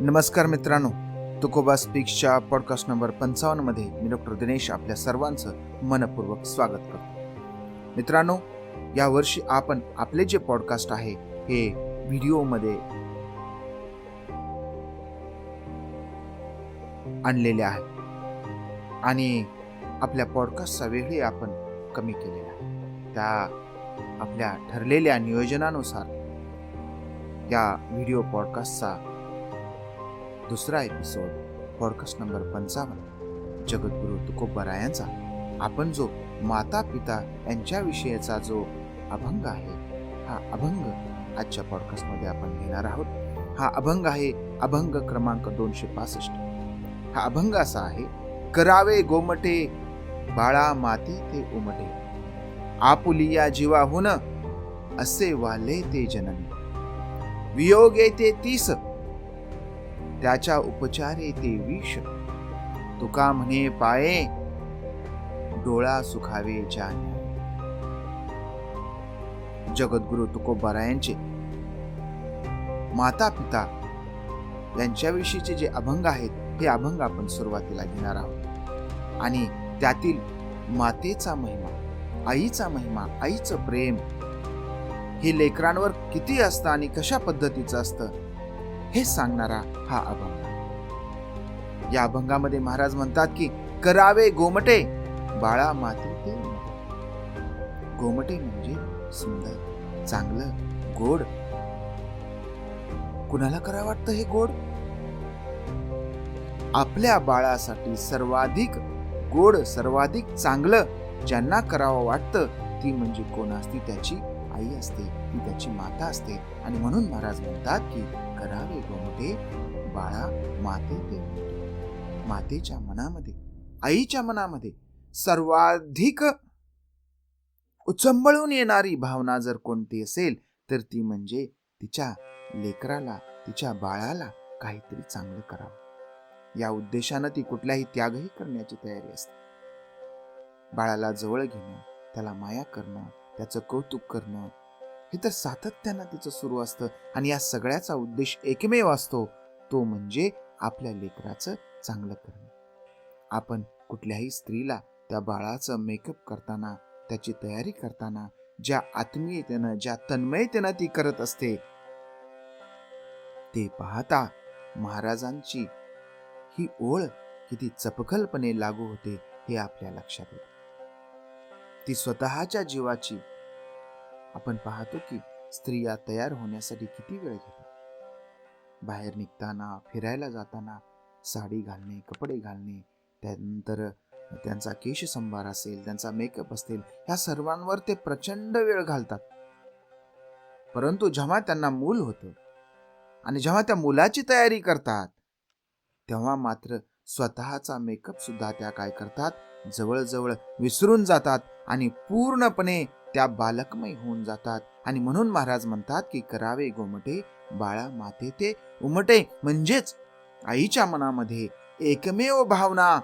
नमस्कार मित्रांनो तुकोबा स्पीक्सच्या पॉडकास्ट नंबर पंचावन्नमध्ये मी डॉक्टर दिनेश आपल्या सर्वांचं मनपूर्वक स्वागत करतो. मित्रांनो यावर्षी आपण आपले जे पॉडकास्ट आहे हे व्हिडिओमध्ये आणलेले आहे. आणि आपल्या पॉडकास्टचा वेळही आपण कमी केलेला आहे. त्या आपल्या ठरलेल्या नियोजनानुसार या व्हिडिओ पॉडकास्टचा दुसरा एपिसोड पॉडकास्ट नंबर पंचावन्न. जगद्गुरु तुकोबरायांचा आपण जो माता पिता यांच्याविषयीचा जो अभंग आहे हा अभंग आजच्या पॉडकास्टमध्ये आपण घेणार आहोत. हा अभंग आहे अभंग क्रमांक दोनशे पासष्ट. हा अभंग असा आहे करावे गोमटे बाळा माते ते उमटे. आपुलिया जीवाहून असे वाले ते जननी. वियोग येते तीस त्याच्या उपचारे ते विष. तुका म्हणे पाये डोळा सुखावे जाने जगद्गुरु तुकोबारायांचे माता पिता यांच्याविषयीचे जे अभंग आहेत हे अभंग आपण सुरुवातीला घेणार आहोत. आणि त्यातील मातेचा महिमा आईचा महिमा आईचं प्रेम हे लेकरांवर किती असतं आणि कशा पद्धतीचं असतं हे सांगणारा हा अभंग. या अभंगामध्ये महाराज म्हणतात की करावे गोमटे बाळा माते ते गोमटे म्हणजे सुंदर चांगलं गोड. कुणाला करा वाटतं हे गोड? आपल्या बाळासाठी सर्वाधिक गोड सर्वाधिक चांगलं ज्यांना करावं वाटतं ती म्हणजे कोण असती? त्याची आई असते ती त्याची माता असते. आणि म्हणून महाराज म्हणतात की करावे गोमटे बाळा माते ते मातेच्या मनामध्ये आईच्या मनामध्ये सर्वाधिक उचंबळून येणारी भावना जर कोणती असेल तर ती म्हणजे तिच्या लेकराला तिच्या बाळाला काहीतरी चांगलं करावं. या उद्देशानं ती कुठलाही त्यागही करण्याची तयारी असते. बाळाला जवळ घेणं त्याला माया करणं त्याचं कौतुक करणं हे तर सातत्यानं तिचं सुरू असतं आणि या सगळ्याचा उद्देश एकमेव असतो. तो म्हणजे आपल्या लेकराचं चांगलं करणं. आपण कुठल्याही स्त्रीला त्या बाळाचं मेकअप करताना त्याची तयारी करताना ज्या आत्मीयतेनं ज्या तन्मयतेनं ती करत असते ते पाहता महाराजांची ही ओळ किती चपखलपणे लागू होते हे आपल्या लक्षात येते. ती स्वतःच्या जीवाची आपण पाहतो की स्त्रिया तयार होण्यासाठी किती वेळ घेतात? बाहेर निघताना फिरायला जाताना साडी घालणे कपडे घालणे त्यानंतर त्यांचा केश संभार असेल त्यांचा मेकअप असेल ह्या सर्वांवर ते प्रचंड वेळ घालतात. परंतु जेव्हा त्यांना मूल होतं आणि जेव्हा त्या मुलाची तयारी करतात तेव्हा मात्र स्वतःचा मेकअप सुद्धा त्या काय करतात? जवळजवळ विसरून जातात आणि पूर्णपणे त्या बालकमय होऊन जातात. आणि म्हणून महाराज म्हणतात की करावे गोमटे बाळा माते ते उमटे. म्हणजेच आईच्या मनामध्ये एकमेव भावना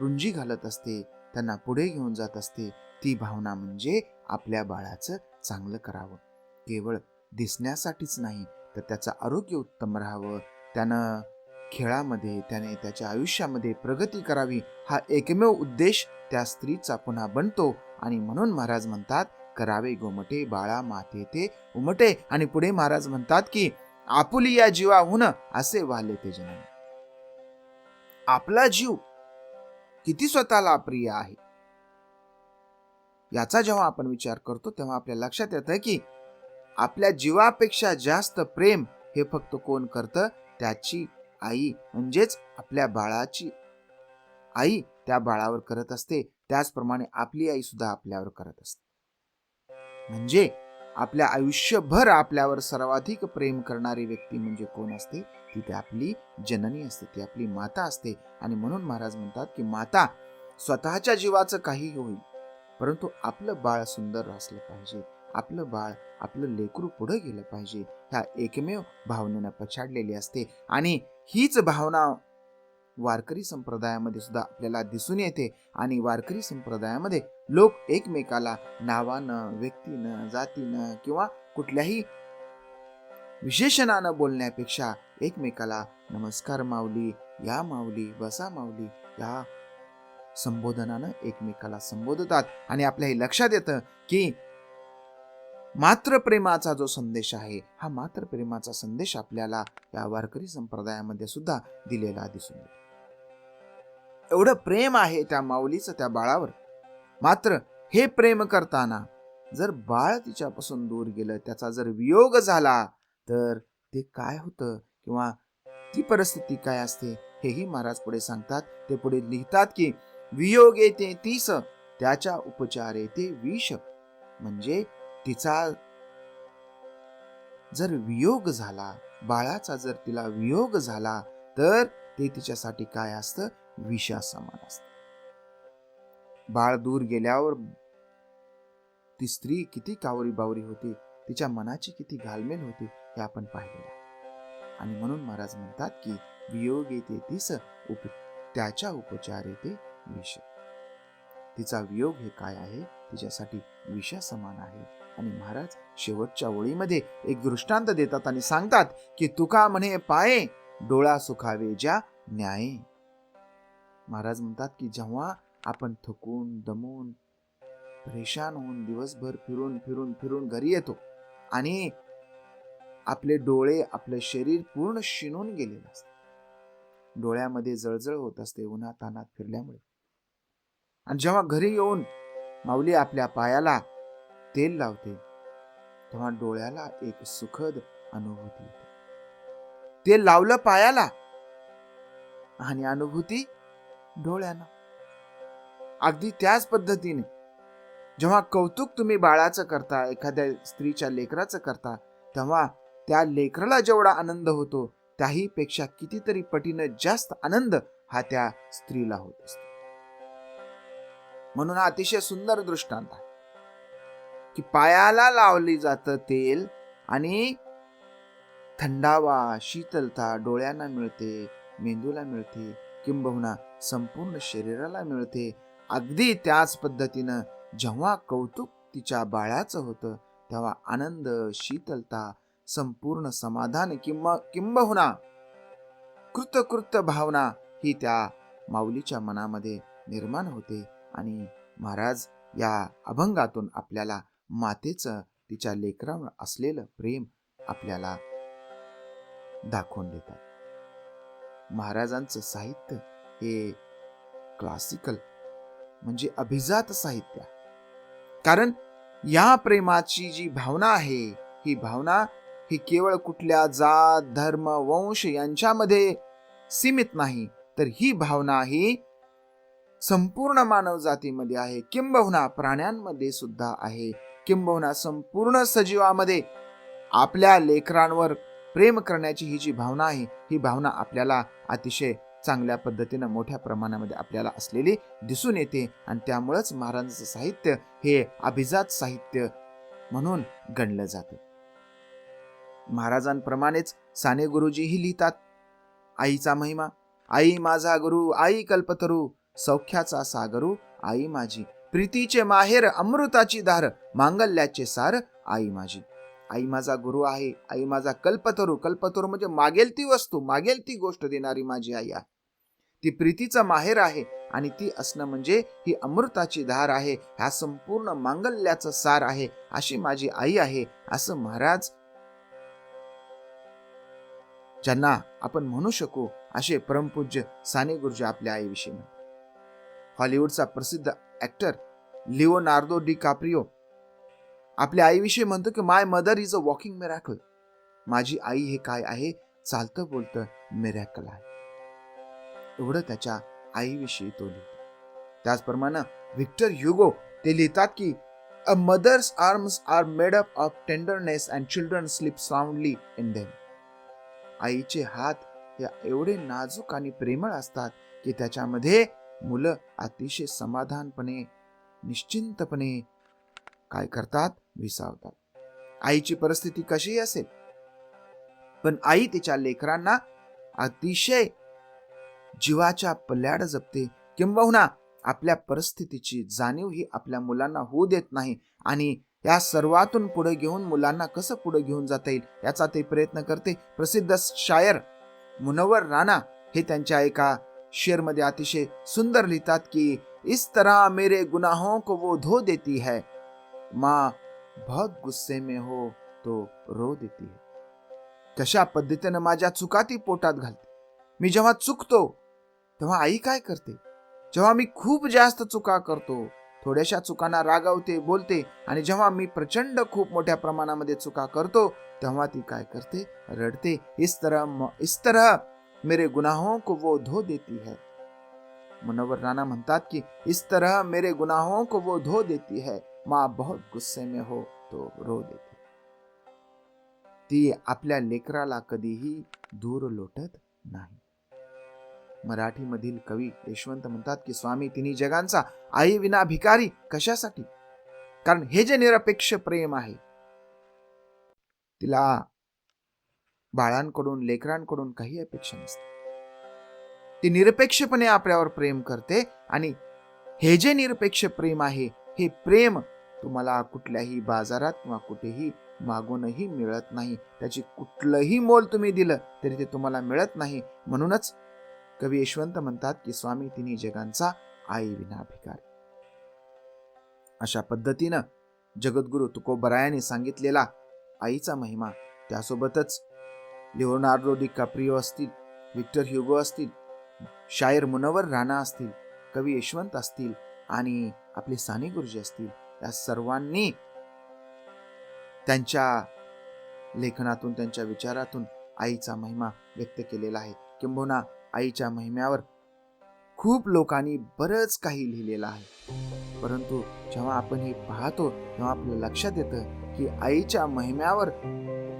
रुंजी घालत असते. त्यांना पुढे घेऊन जात असते. ती भावना म्हणजे आपल्या बाळाचं चांगलं करावं. केवळ दिसण्यासाठीच नाही तर त्याचं आरोग्य उत्तम राहावं. त्यानं खेळामध्ये त्याने त्याच्या आयुष्यामध्ये प्रगती करावी. हा एकमेव उद्देश त्या स्त्रीचा पुन्हा बनतो. आणि म्हणून महाराज म्हणतात करावे गोमटे बाळा माते ते उमटे. आणि पुढे महाराज म्हणतात की आपुली या जीवाहून असे वाले ते जन आपला जीव किती स्वतःला प्रिय आहे? याचा जेव्हा आपण विचार करतो तेव्हा आपल्या लक्षात येतं की आपल्या जीवापेक्षा जास्त प्रेम हे फक्त कोण करतं? त्याची आई. म्हणजेच आपल्या बाळाची आई त्या बाळावर करत असते. त्याचप्रमाणे आपली आई सुद्धा आपल्यावर करत असते. म्हणजे आपल्या आयुष्यभर आपल्यावर सर्वाधिक प्रेम करणारी व्यक्ती म्हणजे कोण असते? ती ती आपली जननी असते ती आपली माता असते. आणि म्हणून महाराज म्हणतात की माता स्वतःच्या जीवाचं काही होईल परंतु आपलं बाळ सुंदर असलं पाहिजे. आपलं बाळ आपलं लेकरू पुढे गेलं पाहिजे. ह्या एकमेव भावनेनं पछाडलेली असते. आणि हीच भावना वारकरी संप्रदायामध्ये सुद्धा आपल्याला दिसून येते आणि वारकरी संप्रदायामध्ये लोक एकमेकाला नावानं व्यक्तीनं जातीनं किंवा कुठल्याही विशेषणानं बोलण्यापेक्षा एकमेकाला नमस्कार माऊली या माऊली बसा माऊली या संबोधनानं एकमेकाला संबोधतात. आणि आपल्या हे लक्षात येतं की मात्र प्रेमाचा जो संदेश आहे हा मात्र प्रेमाचा संदेश आपल्याला या वारकरी संप्रदायामध्ये सुद्धा दिलेला दिसून येतो. एवढं प्रेम आहे त्या माऊलीचं त्या बाळावर. मात्र हे प्रेम करताना जर बाळ तिच्यापासून दूर गेलं त्याचा जर वियोग झाला तर ते काय होतं किंवा ती परिस्थिती काय असते हेही महाराज पुढे सांगतात. ते पुढे लिहितात की वियोग येते तीस त्याच्या उपचार येते विष म्हणजे तिचा जर वियोग झाला बाळाचा जर तिला वियोग झाला तर ते तिच्यासाठी काय असतं? विषा समान असत. बाळ दूर गेल्यावर ती स्त्री किती कावरी बावरी होती तिच्या मनाची किती घालमेल होती हे आपण पाहिलेलं आणि म्हणून महाराज म्हणतात की वियोग येते तिस उप त्याच्या उपचार येते विष. तिचा वियोग हे काय आहे? तिच्यासाठी विषा समान आहे. आणि महाराज शेवटच्या ओळीमध्ये एक दृष्टांत देतात आणि सांगतात की तुका म्हणे पाये डोळा सुखावे ज्या न्याये. महाराज म्हणतात की जेव्हा आपण थकून दमून परेशान होऊन दिवसभर फिरून फिरून फिरून घरी येतो आणि आपले डोळे आपले शरीर पूर्ण शिनून गेलेले असते. डोळ्यामध्ये जळजळ होत असते उन्हा तानात फिरल्यामुळे. आणि जेव्हा घरी येऊन माऊली आपल्या पायाला तेल लावते. तेव्हा डोळ्याला एक सुखद अनुभूती येते. तेल लावलं पायाला. आणि अनुभूती डोळ्यानं अगदी त्याच पद्धतीने. जेव्हा कौतुक तुम्ही बाळाचं करता एखाद्या स्त्रीच्या लेकराचं करता तेव्हा त्या लेकराला जेवढा आनंद होतो त्याही पेक्षा कितीतरी पटीनं जास्त आनंद हा त्या स्त्रीला होत असतो. म्हणून हा अतिशय सुंदर दृष्टांत आहे. की पायाला लावली जातं तेल आणि थंडावा शीतलता डोळ्यांना मिळते मेंदूला मिळते किंबहुना संपूर्ण शरीराला मिळते. अगदी त्याच पद्धतीनं जेव्हा कौतुक तिच्या बाळाचं होतं तेव्हा आनंद शीतलता संपूर्ण समाधान किंवा किंबहुना कृतकृत भावना ही त्या माऊलीच्या मनामध्ये निर्माण होते. आणि महाराज या अभंगातून आपल्याला मातेचं तिच्या लेकरावर असलेलं प्रेम आपल्याला दाखवून देतात. महाराजांचं साहित्य हे क्लासिकल म्हणजे अभिजात साहित्य कारण या प्रेमाची जी भावना आहे ही भावना ही केवळ कुठल्या जात धर्म वंश यांच्यामध्ये सीमित नाही तर ही भावना ही संपूर्ण मानव जातीमध्ये आहे किंबहुना प्राण्यांमध्ये सुद्धा आहे. किंबहुना संपूर्ण सजीवामध्ये आपल्या लेकरांवर प्रेम करण्याची ही जी भावना आहे ही भावना आपल्याला अतिशय चांगल्या पद्धतीनं मोठ्या प्रमाणामध्ये आपल्याला असलेली दिसून येते. आणि त्यामुळंच महाराजांचं साहित्य हे अभिजात साहित्य म्हणून गणलं जातं. महाराजांप्रमाणेच साने गुरुजीही लिहितात आईचा महिमा. आई माझा गुरु आई कल्पतरू. सौख्याचा सागरू आई माझी. प्रीतीचे माहेर अमृताची धार मांगल्याचे सार आई माझी. आई माझा गुरु आहे आई माझा कल्पतरू. कल्पतरू म्हणजे मागेल ती वस्तू मागेल ती गोष्ट देणारी माझी आई आहे. ती प्रीतीचा माहेर आहे आणि ती असणं म्हणजे ही अमृताची धार आहे ह्या संपूर्ण मांगल्याचं सार आहे अशी माझी आई आहे असं महाराज ज्यांना आपण म्हणू शकू असे परमपूज्य साने गुरुजी आपल्या आईविषयी हॉलिवूडचा प्रसिद्ध ॲक्टर लिओनार्दो डी काप्रिओ आपल्या आईविषयी म्हणतो की my mother is a walking miracle माझी आई हे काय आहे? चालतं बोलतं मिरॅकल आहे. एवढं त्याच्या आईविषयी तो लिहितो. त्याचप्रमाणे व्हिक्टर युगो ते लिहितात की a mother's arms are made up of tenderness and children sleep soundly in them आईचे हात हे एवढे नाजूक आणि प्रेमळ असतात की त्याच्यामध्ये मुलं अतिशय समाधानपणे निश्चिंतपणे काय करतात? विसावतात. आईची परिस्थिती कशीही असेल पण आई तिच्या लेकरांना अतिशय जीवाच्या पल्याड जपते. किंबहुना आपल्या परिस्थितीची जाणीव ही आपल्या मुलांना होऊ देत नाही आणि या सर्वातून पुढे घेऊन मुलांना कसं पुढे घेऊन जाता येईल याचा ते प्रयत्न करते. प्रसिद्ध शायर मुनवर राणा हे त्यांच्या एका शेरमध्ये अतिशय सुंदर लिहितात की इस तरह मेरे गुनाहों को वो धो देती है। माँ बहुत गुस्से में हो तो रो देती है। कशा पद्धतीनं माझ्या चुका ती पोटात घालते? मी जेव्हा चुकतो तेव्हा आई काय करते? जेव्हा मी खूप जास्त चुका करतो थोड्याशा चुकांना रागावते बोलते आणि जेव्हा मी प्रचंड खूप मोठ्या प्रमाणामध्ये चुका करतो तेव्हा ती काय करते? रडते. इस तरह म- इस तरह मेरे गुनाहों को वो धो देती है। मुनवर राणा म्हणतात की इस तरह मेरे गुनाहों को वो धो देती है। माँ बहुत गुस्से में हो तो रो देती ती आपल्या लेकराला कधीही दूर लोटत नाही। मराठीमधील कवी यशवंत म्हणतात की स्वामी तिन्ही जगांचा आई विना भिकारी कशासाठी? कारण हे जे निरपेक्ष प्रेम आहे तिला बाळांकडून लेकरांकडून काही अपेक्षा नसते ती निरपेक्षपणे आपल्यावर प्रेम करते आणि हे जे निरपेक्ष प्रेम आहे हे प्रेम तुम्हाला कुठल्याही बाजारात किंवा कुठेही मागूनही मिळत नाही. त्याची कुठलंही मोल तुम्ही दिलं तरी ते तुम्हाला मिळत नाही. म्हणूनच कवी यशवंत म्हणतात की स्वामी तिन्ही जगांचा आई विना भिकार. अशा पद्धतीनं जगद्गुरु तुकोबरायाने सांगितलेला आईचा महिमा त्यासोबतच लिओनार्डो डी काप्रिओ असतील विक्टर ह्युगो असतील शायर मुनवर राणा असतील कवी यशवंत असतील आणि आपले साने गुरुजी असतील या सर्वांनी त्यांच्या लेखनातून त्यांच्या विचारातून आईचा महिमा व्यक्त केलेला आहे. किंबहुना आईच्या महिम्यावर खूप लोकांनी बरंच काही लिहिलेलं आहे. परंतु जेव्हा आपण हे पाहतो तेव्हा आपल्या लक्षात येतं की आईच्या महिम्यावर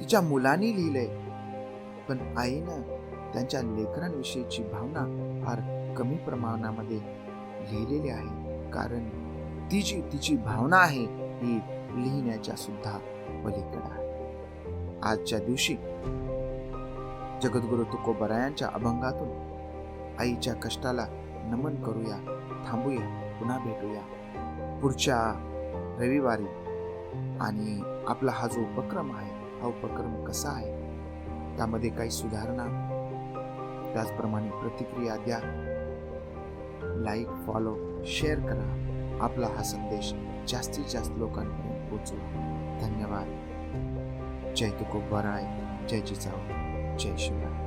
तिच्या मुलांनी लिहिलंय. पण आईनं त्यांच्या लेकरांविषयीची भावना फार कमी प्रमाणामध्ये लिहिलेली आहे. कारण ती जी तिची भावना आहे ही लिहिण्याच्या सुद्धा पलीकडे आहे. आजच्या दिवशी जगद्गुरु तुकोबरायांच्या अभंगातून आईच्या कष्टाला नमन करूया थांबूया पुन्हा भेटूया. पुढच्या रविवारी आणि आपला हा जो उपक्रम आहे हा उपक्रम कसा आहे? त्यामध्ये काही सुधारणा. त्याचप्रमाणे प्रतिक्रिया द्या. लाईक फॉलो शेअर करा. आपला हा संदेश जास्तीत जास्त लोकांपर्यंत पोचवा धन्यवाद. जय तुकोबराय. जय जिजाऊ. जय शिवराय.